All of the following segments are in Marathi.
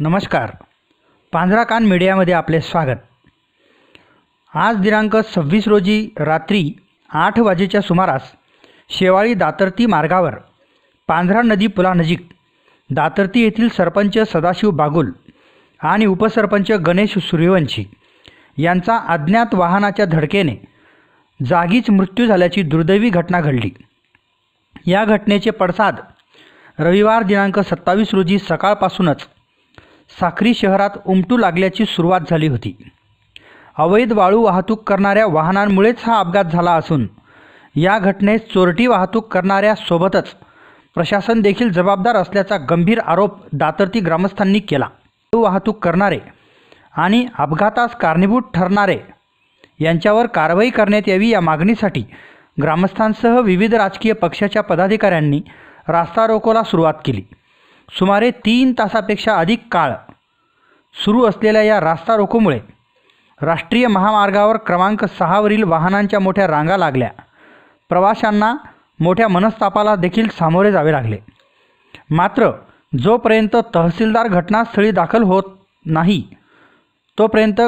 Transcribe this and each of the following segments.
नमस्कार. पांझराकान मीडियामध्ये आपले स्वागत. आज दिनांक सव्वीस रोजी रात्री आठ वाजेच्या सुमारास शेवाळी दातर्ती मार्गावर पांझरा नदी पुलानजीक दातर्ती येथील सरपंच सदाशिव बागुल आणि उपसरपंच गणेश सूर्यवंशी यांचा अज्ञात वाहनाच्या धडकेने जागीच मृत्यू झाल्याची दुर्दैवी घटना घडली. या घटनेचे पडसाद रविवार दिनांक सत्तावीस रोजी सकाळपासूनच साक्री शहरात उमटू लागल्याची सुरुवात झाली होती. अवैध वाळू वाहतूक करणाऱ्या वाहनांमुळेच हा अपघात झाला असून या घटनेस चोरटी वाहतूक करणाऱ्यासोबतच प्रशासन देखील जबाबदार असल्याचा गंभीर आरोप दातर्ती ग्रामस्थांनी केला. वाहतूक करणारे आणि अपघातास कारणीभूत ठरणारे यांच्यावर कारवाई करण्यात यावी या मागणीसाठी ग्रामस्थांसह विविध राजकीय पक्षाच्या पदाधिकाऱ्यांनी रास्ता रोकोला सुरुवात केली. सुमारे तीन तासापेक्षा अधिक काळ सुरू असलेल्या या रास्ता रोकोमुळे राष्ट्रीय महामार्गावर क्रमांक सहावरील वाहनांच्या मोठ्या रांगा लागल्या. प्रवाशांना मोठ्या मनस्तापाला देखील सामोरे जावे लागले. मात्र जोपर्यंत तहसीलदार घटनास्थळी दाखल होत नाही तोपर्यंत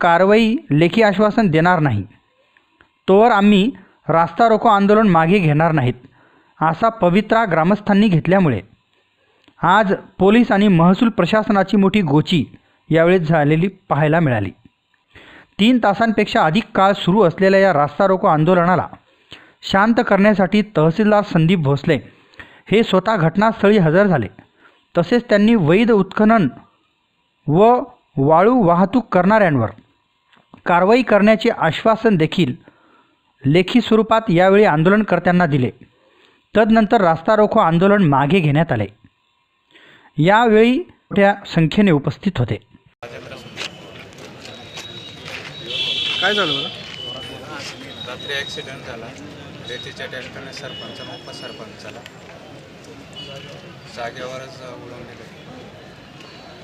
कारवाई लेखी आश्वासन देणार नाही. तोवर आम्ही रास्ता रोको आंदोलन मागे घेणार नाहीत असा पवित्रा ग्रामस्थांनी घेतल्यामुळे. आज पोलीस आणि महसूल प्रशासनाची मोठी गोची यावेळी झालेली पाहायला मिळाली. तीन तासांपेक्षा अधिक काळ सुरू असलेल्या या रास्ता रोको आंदोलनाला शांत करण्यासाठी तहसीलदार संदीप भोसले हे स्वतः घटनास्थळी हजर झाले. तसेच त्यांनी वैध उत्खनन व वाळू वाहतूक करणाऱ्यांवर कारवाई करण्याचे आश्वासन देखील लेखी स्वरूपात यावेळी आंदोलनकर्त्यांना दिले. तदनंतर रास्ता रोको आंदोलन मागे घेण्यात आले. यावेळी मोठ्या संख्येने उपस्थित होते. काय झालं रात्री ॲक्सिडेंट झाला. रेतीच्या ट्रॅक्टरने सरपंच आणि उपसरपंचाला जागेवरच उडवून दिले.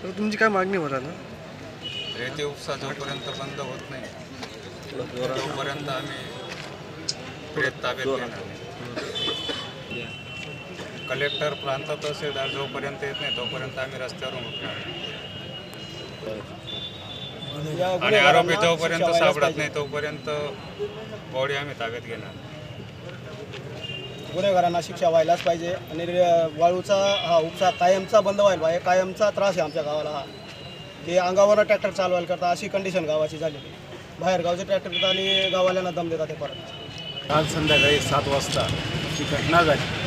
तर तुमची काय मागणी होत ना? रेती उपसा जोपर्यंत बंद होत नाही तोपर्यंत आम्ही ताब्यात घेणार. कलेक्टर प्रांत तहसीलदार जोपर्यंत येत नाही तोपर्यंत आम्ही रस्त्यावरून उठणार आणि आरोपी जोपर्यंत सापडत नाही तोपर्यंत बॉडी आम्ही ताब्यात घेणार गुन्हेगारांना शिक्षा व्हायलाच पाहिजे आणि वाळूचा हा उपसा कायमचा बंद व्हायला पाहिजे. कायमचा त्रास आहे आमच्या गावाला हा. की अंगावर ट्रॅक्टर चालवायला करता अशी कंडिशन गावाची झालेली बाहेर गावचे ट्रॅक्टर आणि गावाल्यांना दम देतात ते परत. काल संध्याकाळी सात वाजता ही घटना झाली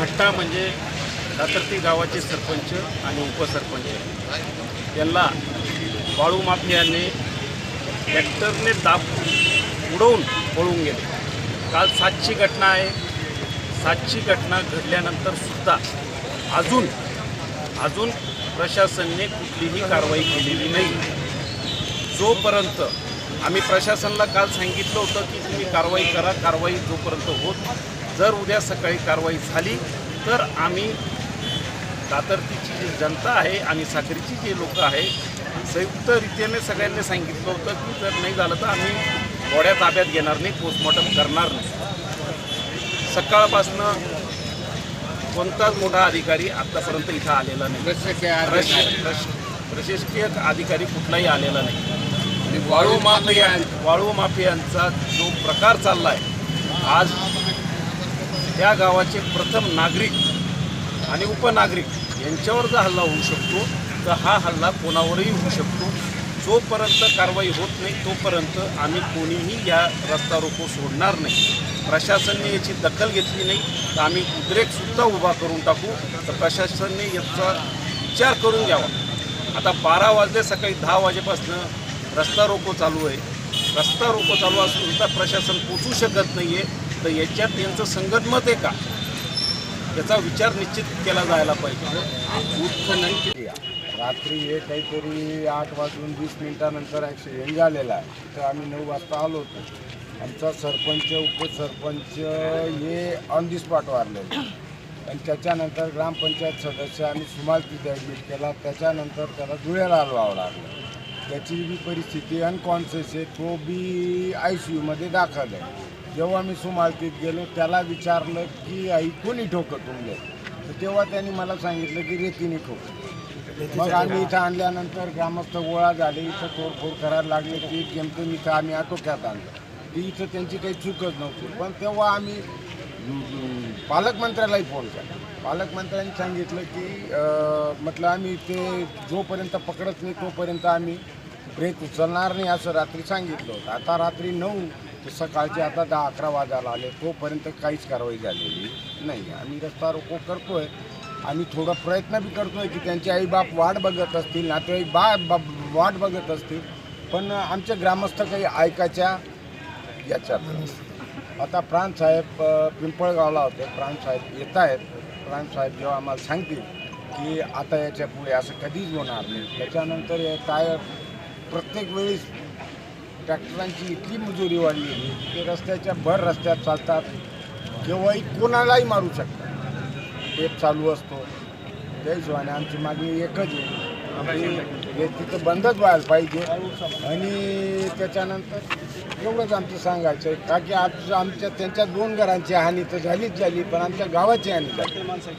घट्टा म्हणजे दातर्ती गावाचे सरपंच आणि उपसरपंच. यांना वाळू माफियांनी ट्रॅक्टरने दाब उडवून पळून गेले. काल सातची घटना आहे. सातची घटना घडल्यानंतर सुद्धा अजून अजून प्रशासनाने कुठलीही कारवाई केलेली नाही. जोपर्यंत आम्ही प्रशासनाला काल सांगितलं होतं की तुम्ही कारवाई करा कारवाई जोपर्यंत होत जर उद्या सकाळी कारवाई झाली तर आम्ही दातर्तीची जी जनता आहे आणि साखरीची जी लोक आहे संयुक्तरित्याने सगळ्यांनी सांगितलं होतं की जर नाही झालं तर आम्ही गोड्या ताब्यात घेणार नाही पोस्टमॉर्टम करणार नाही. सकाळपासनं कोणताच मोठा अधिकारी आत्तापर्यंत इथं आलेला नाही. प्रश- प्रश- प्रशासकीय अधिकारी कुठलाही आलेला नाही. आणि वाळू माफिया वाळू माफियांचा जो प्रकार चालला आहे आज या गावाचे प्रथम नागरिक आणि उपनागरिक यांच्यावर जर हल्ला होऊ शकतो तर हा हल्ला कोणावरही होऊ शकतो. जोपर्यंत कारवाई होत नाही तोपर्यंत आम्ही कोणीही या रस्ता रोको सोडणार नाही. प्रशासनने याची दखल घेतली नाही तर आम्ही उद्रेकसुद्धा उभा करून टाकू. तर प्रशासनने याचा विचार करून घ्यावा. आता बारा वाजले सकाळी दहा वाजेपासून रस्ता रोको चालू आहे. रस्ता रोको चालू असून सुद्धा प्रशासन पोचू शकत नाही आहे तर याच्यात यांचं संगतमत आहे का? याचा विचार निश्चित केला जायला पाहिजे. उत्खनन केली. रात्री हे काहीतरी आठ वाजून वीस मिनिटानंतर ॲक्सिडेंट झालेला आहे. तर आम्ही नऊ वाजता आलो होतो. आमचा सरपंच उपसरपंच हे ऑन दी स्पॉट वारलेले. आणि त्याच्यानंतर ग्रामपंचायत सदस्य आम्ही सुमाल तिथे ॲडमिट केला. त्याच्यानंतर त्याला धुळ्याला हलवावं लागलं. त्याची बी परिस्थिती अनकॉन्शियस आहे. तो बी आय सी यूमध्ये दाखल आहे. जेव्हा मी सुमालतीत गेलो त्याला विचारलं की आई कोणी ठोकं तुमले? तर तेव्हा त्यांनी मला सांगितलं की रेतीने ठोकं मग आम्ही इथं आणल्यानंतर ग्रामस्थ गोळा झाले इथं तोडफोड करायला लागले की जेमतेम इथं आम्ही आटोक्यात आणलं. ती इथं त्यांची काही चूकच नव्हती. पण तेव्हा आम्ही पालकमंत्र्यालाही फोन केला. पालकमंत्र्यांनी सांगितलं की म्हटलं आम्ही ते जोपर्यंत पकडत नाही तोपर्यंत आम्ही ब्रेक उचलणार नाही असं रात्री सांगितलं होतं. आता रात्री नऊ ते सकाळचे आता दहा अकरा वाजायला आले. तोपर्यंत काहीच कारवाई झालेली नाही. आम्ही रस्ता रोको करतोय. आम्ही थोडा प्रयत्न बी करतोय की त्यांचे आईबाप वाट बघत असतील नातेवाईक बा बा- वाट बघत असतील. पण आमचे ग्रामस्थ काही ऐकायच्या याच्यात. आता प्राणसाहेब अ, पिंपळगावला होते. प्राणसाहेब येत आहेत. प्राणसाहेब जेव्हा आम्हाला सांगतील की आता याच्यापुढे असं कधीच होणार नाही. त्याच्यानंतर हे प्रत्येक वेळेस ट्रॅक्टरांची इतकी मजुरी वाढली आहे ते रस्त्याच्या भर रस्त्यात चालतात. केव्हाही कोणालाही मारू शकतात. टेप चालू असतो. त्या हिशोबाने आमची मागणी एकच आहे. हे तिथं बंदच व्हायला पाहिजे. आणि त्याच्यानंतर एवढंच आमचं सांगायचं आहे. का की आज आमच्या त्यांच्या दोन घरांची हानी तर झालीच झाली पण आमच्या गावाची हानी झाली.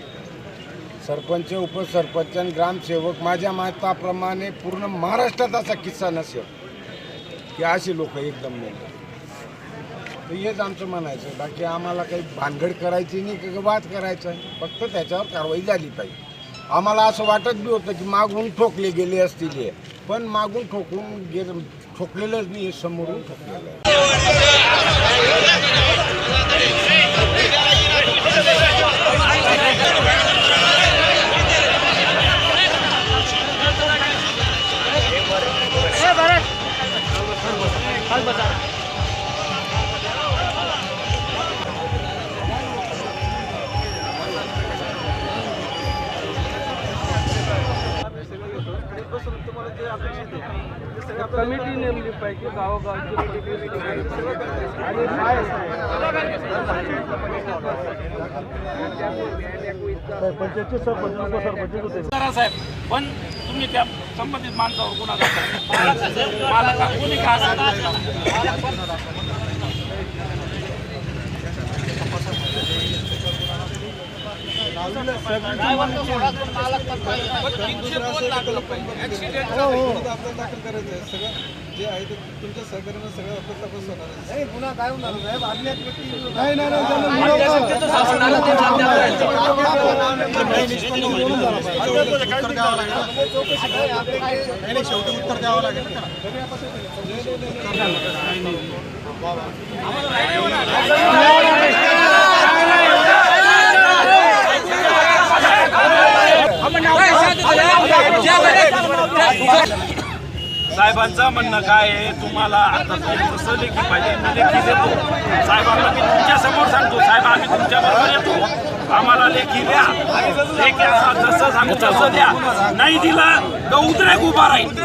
सरपंच उपसरपंच आणि ग्रामसेवक माझ्या मताप्रमाणे पूर्ण महाराष्ट्रात असा किस्सा नसेल. की असे लोक एकदम मेले तर हेच आमचं म्हणायचं बाकी आम्हाला काही भानगड करायची नाही की वाद करायचा आहे. फक्त त्याच्यावर कारवाई झाली पाहिजे. आम्हाला असं वाटत बी होतं की मागून ठोकले गेले असतील हे. पण मागून ठोकून गे ठोकलेलंच नाही समोरून ठोकलेलं आहे. कमिटी नेमली पाहिजे गावोगावची आणि पंचायतचे सरपंच उपसरपंच होते करा साहेब पण तुम्ही त्या संबंधित माणसावर गुन्हा दाखल मला का कोणी का असेल दाखल करायचं आहे सगळं जे आहे ते तुमच्या सहकार्यानं सगळं आपलं तपास होणार आहे गुन्हा काय होणार साहेब आदल्या व्यक्ती नाही नाही नाही. शेवटी उत्तर द्यावं लागेल साहेबांचं म्हणणं काय आहे? तुम्हाला आता तुम्ही कसं लेखी पाहिजे मी लेखी देतो. साहेबांना मी तुमच्यासमोर सांगतो. साहेब आम्ही तुमच्या बरोबर येतो. आम्हाला लेखी द्या. लेखी जसं सांगू तसं द्या. नाही दिला तर उद्रेक उभा राहील.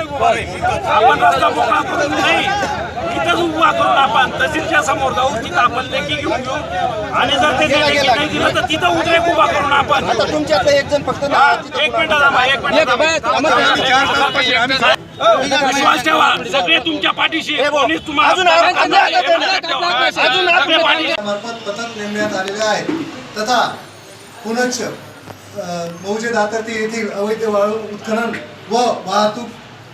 आपण रस्ता मोकळा करून नाही. इथंच उभा करून आपण. तहसीलच्या समोर जाऊ तिथं आपण लेखी घेऊन घेऊ. आणि जर ते लेखी नाही दिलं तर तिथं उद्रेक उभा करून आपण. तुमच्यातलं एक जण फक्त हा, एक मिनिट थांबा एक मिनिट थांबा. विश्वास ठेवा सगळे तुमच्या पाठीशी आहे. कोणीच तुम्हाला सगळे पाठीशी मार्फत पथक नेमण्यात आलेले आहे. तथा पुनश्च अ, मौजे दातर्ती येथील अवैध वाळू उत्खनन व वाहतूक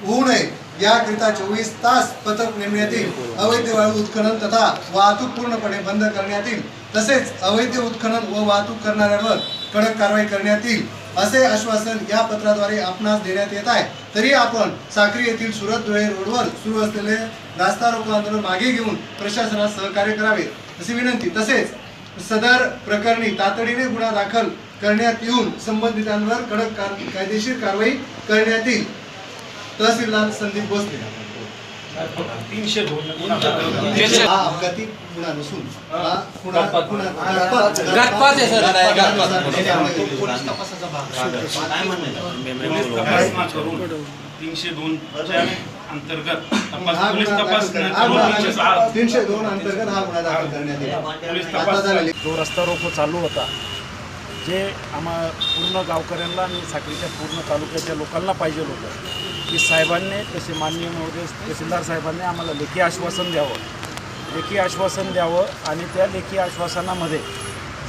होऊ नये. याकरिता चोवीस तास पथक नेमण्यात येईल अवैध वाळू उत्खनन तथा वाहतूक पूर्णपणे बंद करण्यात येईल तसेच अवैध उत्खनन व वाहतूक करणाऱ्यांवर कडक कारवाई करण्यात येईल असे आश्वासन या पत्राद्वारे आपणास देण्यात येत आहे. तरी आपण साक्री येथील सुरत धुळे रोडवर सुरू असलेले रास्ता रोको आंदोलन मागे घेऊन प्रशासनास सहकार्य करावे अशी विनंती. तसेच सदर प्रकरणी तातडीने गुन्हा दाखल करण्यात येऊन संबंधितांवर कडक कार- कायदेशीर कारवाई करण्यात येईल तहसीलदार संदीप भोसले. हा अपघाती गुन्हा नसून. हा गुन्हा गुन्हा- घातपात पोलीस तपासाचा भाग पोलीस तपासणा करून तीनशे दोन अंतर्गत तपास हा पोलीस गुन्हा तपास दाखल- हा करून गुन्हा तीनशे सहा तीनशे दोन अंतर्गत हा गुन्हा दाखल करण्यात पोलीस येईल आता तपास झालेली जो रस्ता रोको चालू होता जे आम्हा पूर्ण गावकऱ्यांना आणि साखरीच्या पूर्ण तालुक्याच्या लोकांना पाहिजे होतं की साहेबांनी तसे माननीय महोदय तहसीलदार साहेबांनी आम्हाला लेखी आश्वासन द्यावं. लेखी आश्वासन द्यावं आणि त्या लेखी आश्वासनामध्ये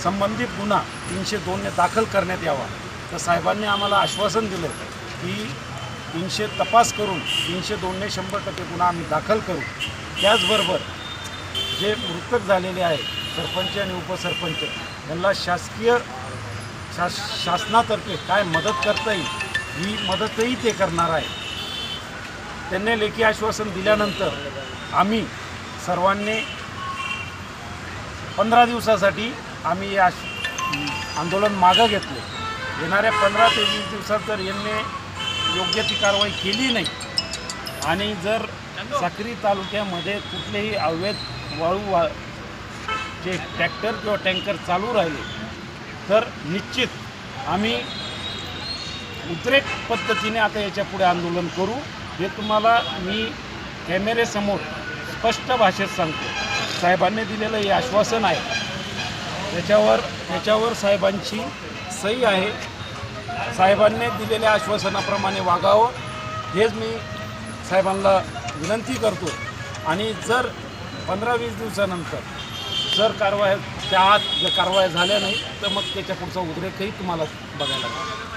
संबंधित गुन्हा तीनशे दोनने दाखल करण्यात यावा. तर साहेबांनी आम्हाला आश्वासन दिलं की तीनशे तपास करून तीनशे दोनने शंभर टक्के गुन्हा आम्ही दाखल करू. त्याचबरोबर जे मृतक झालेले आहे सरपंच आणि उपसरपंच यांना शासकीय शास शासनातर्फे काय मदत करता येईल ही मदतही ते करणार आहे. त्यांनी लेखी आश्वासन दिल्यानंतर आम्ही सर्वांनी पंधरा दिवसासाठी आम्ही या आंदोलन मागं घेतले. येणाऱ्या पंधरा ते वीस दिवसात जर यांनी योग्य ती कारवाई केली नाही आणि जर साक्री तालुक्यामध्ये कुठलेही अवैध वाळू वा जे ट्रॅक्टर किंवा टँकर चालू राहिले तर निश्चित आम्ही उद्रेक पद्धतीने आता याच्यापुढे आंदोलन करू. हे तुम्हाला मी कॅमेरेसमोर स्पष्ट भाषेत सांगतो. साहेबांनी दिलेलं हे आश्वासन आहे. त्याच्यावर त्याच्यावर साहेबांची सही आहे. साहेबांनी दिलेल्या आश्वासनाप्रमाणे वागावं. हेच मी साहेबांना विनंती करतो. आणि जर पंधरा वीस दिवसानंतर जर कारवाया त्या आत जर कारवाया झाल्या नाही तर मग त्याच्या पुढचा उद्रेकही तुम्हाला बघायला मिळेल.